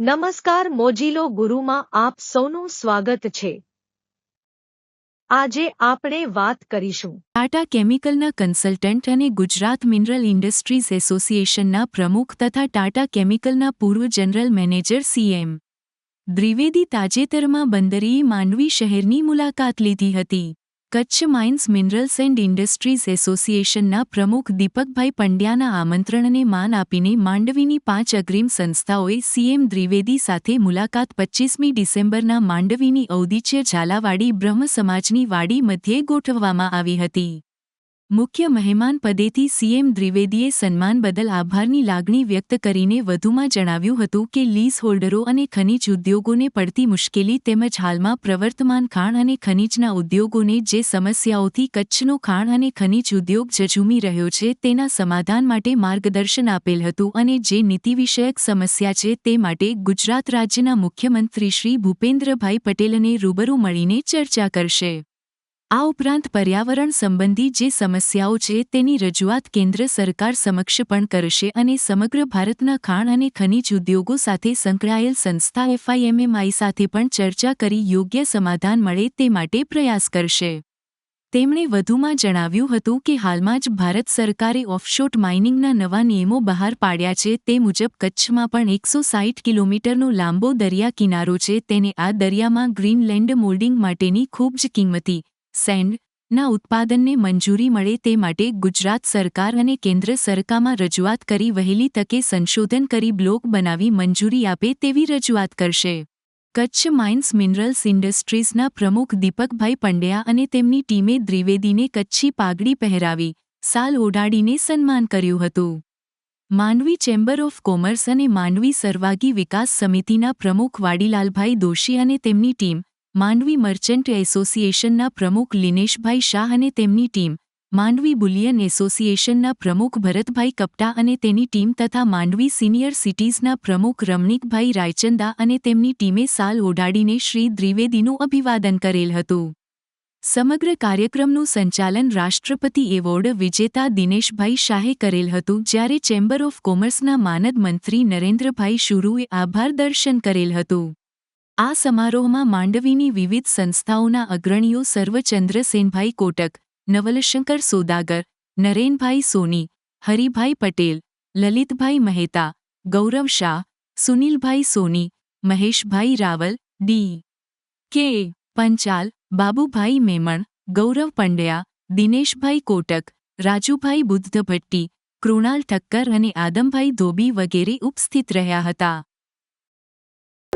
નમસ્કાર મોજીલો ગુરુમાં આપ સૌનું સ્વાગત છે આજે આપણે વાત કરીશું ટાટા કેમિકલના કન્સલ્ટન્ટ અને ગુજરાત મિનરલ ઇન્ડસ્ટ્રીઝ એસોસિએશનના પ્રમુખ તથા ટાટા કેમિકલના પૂર્વ જનરલ મેનેજર સીએમ દ્વિવેદી તાજેતરમાં બંદરીએ માંડવી શહેરની મુલાકાત લીધી હતી. Kutch mines minerals and industries એસોસિએશનના પ્રમુખ દીપકભાઈ પંડ્યાના આમંત્રણને માન આપીને માંડવીની પાંચ અગ્રીમ સંસ્થાઓએ સીએમ દ્વિવેદી સાથે મુલાકાત પચ્ચીસમી ડિસેમ્બરના માંડવીની ઔદિચ્ય ઝાલાવાડી બ્રહ્મ સમાજની વાડી મધ્યે ગોઠવવામાં આવી હતી. મુખ્ય મહેમાન પદેથી સીએમ દ્વિવેદીએ સન્માન બદલ આભારની લાગણી વ્યક્ત કરીને વધુમાં જણાવ્યું હતું કે લીઝ હોલ્ડરો અને ખનિજ ઉદ્યોગોને પડતી મુશ્કેલી તેમજ હાલમાં પ્રવર્તમાન ખાણ અને ખનીજના ઉદ્યોગોને જે સમસ્યાઓથી કચ્છનો ખાણ અને ખનિજ ઉદ્યોગ ઝઝૂમી રહ્યો છે તેના સમાધાન માટે માર્ગદર્શન આપેલ હતું અને જે નીતિ વિષયક સમસ્યા છે તે માટે ગુજરાત રાજ્યના મુખ્યમંત્રી શ્રી ભૂપેન્દ્રભાઈ પટેલને રૂબરૂ મળીને ચર્ચા કરશે. આ ઉપરાંત પર્યાવરણ સંબંધી જે સમસ્યાઓ છે તેની રજૂઆત કેન્દ્ર સરકાર સમક્ષ પણ કરશે અને સમગ્ર ભારતના ખાણ અને ખનીજ ઉદ્યોગો સાથે સંકળાયેલ સંસ્થા એફઆઈએમએમઆઈ સાથે પણ ચર્ચા કરી યોગ્ય સમાધાન મળે તે માટે પ્રયાસ કરશે. તેમણે વધુમાં જણાવ્યું હતું કે હાલમાં જ ભારત સરકારે ઓફશોટ માઇનિંગના નવા નિયમો બહાર પાડ્યા છે તે મુજબ કચ્છમાં પણ એકસો સાઠ કિલોમીટરનો લાંબો દરિયા કિનારો છે તેને આ દરિયામાં ગ્રીનલેન્ડ મોલ્ડિંગ માટેની ખૂબ જ કિંમતી સેન્ડ, ના ઉત્પાદનને મંજૂરી મળે તે માટે ગુજરાત સરકાર અને કેન્દ્ર સરકારમાં રજૂઆત કરી વહેલી તકે સંશોધન કરી બ્લોક બનાવી મંજૂરી આપે તેવી રજૂઆત કરશે. કચ્છ માઇન્સ મિનરલ્સ ઇન્ડસ્ટ્રીઝના પ્રમુખ દીપકભાઈ પંડ્યા અને તેમની ટીમે દ્વિવેદીને કચ્છી પાઘડી પહેરાવી, સાલ ઓઢાડીને સન્માન કર્યું હતું. માંડવી ચેમ્બર ઓફ કોમર્સ અને માંડવી સર્વાગી વિકાસ સમિતિના પ્રમુખ વાડીલાલભાઈ દોશી અને તેમની ટીમ માંડવી મર્ચન્ટ એસોસિએશનના પ્રમુખ લિનેશભાઈ શાહ અને તેમની ટીમ, માંડવી બુલિયન એસોસિએશનના પ્રમુખ ભરતભાઈ કપટા અને તેની ટીમ તથા માંડવી સિનિયર સિટીઝના પ્રમુખ રમણીકભાઈ રાયચંદા અને તેમની ટીમે સાલ ઓઢાડીને શ્રી દ્વિવેદીનું અભિવાદન કરેલ હતું. સમગ્ર કાર્યક્રમનું સંચાલન રાષ્ટ્રપતિ એવોર્ડ વિજેતા દિનેશભાઈ શાહે કરેલ હતું, જ્યારે ચેમ્બર ઓફ કોમર્સના માનદ મંત્રી નરેન્દ્રભાઈ શુરુએ આભાર દર્શન કરેલ હતું. આ સમારોહમાં માંડવીની વિવિધ સંસ્થાઓના અગ્રણીઓ સર્વચંદ્રસેનભાઈ કોટક, નવલશંકર સોદાગર, નરેનભાઈ સોની, હરિભાઈ પટેલ, લલિતભાઈ મહેતા, ગૌરવ શાહ, સુનિલભાઈ સોની, મહેશભાઈ રાવલ, ડી. કે. પંચાલ, બાબુભાઈ મેમણ, ગૌરવ પંડ્યા, દિનેશભાઈ કોટક, રાજુભાઈ બુદ્ધભટ્ટી, કૃણાલ ઠક્કર અને આદમભાઈ ધોબી વગેરે ઉપસ્થિત રહ્યા હતા.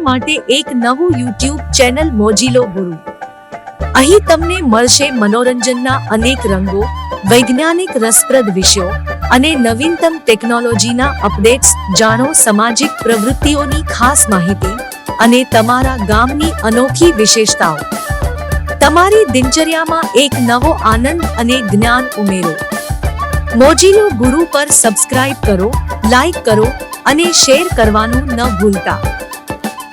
માટે એક નવું યુટ્યુબ ચેનલ મોજીલો ગુરુ. અહીં તમને મળશે મનોરંજનના અનેક રંગો, વૈજ્ઞાનિક રસપ્રદ વિષયો અને નવીનતમ ટેકનોલોજીના અપડેટ્સ, જાણો સામાજિક પ્રવૃત્તિઓની ખાસ માહિતી અને તમારા ગામની અનોખી વિશેષતાઓ. તમારી દિનચર્યામાં એક નવો આનંદ અને જ્ઞાન ઉમેરો. મોજીલો ગુરુ પર સબસ્ક્રાઇબ કરો લાઈક કરો અને શેર કરવાનું ન ભૂલતા.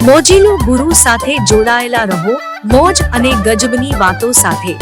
મોજીલો ગુરુ સાથે જોડાયેલા રહો મોજ અને ગજબની વાતો સાથે.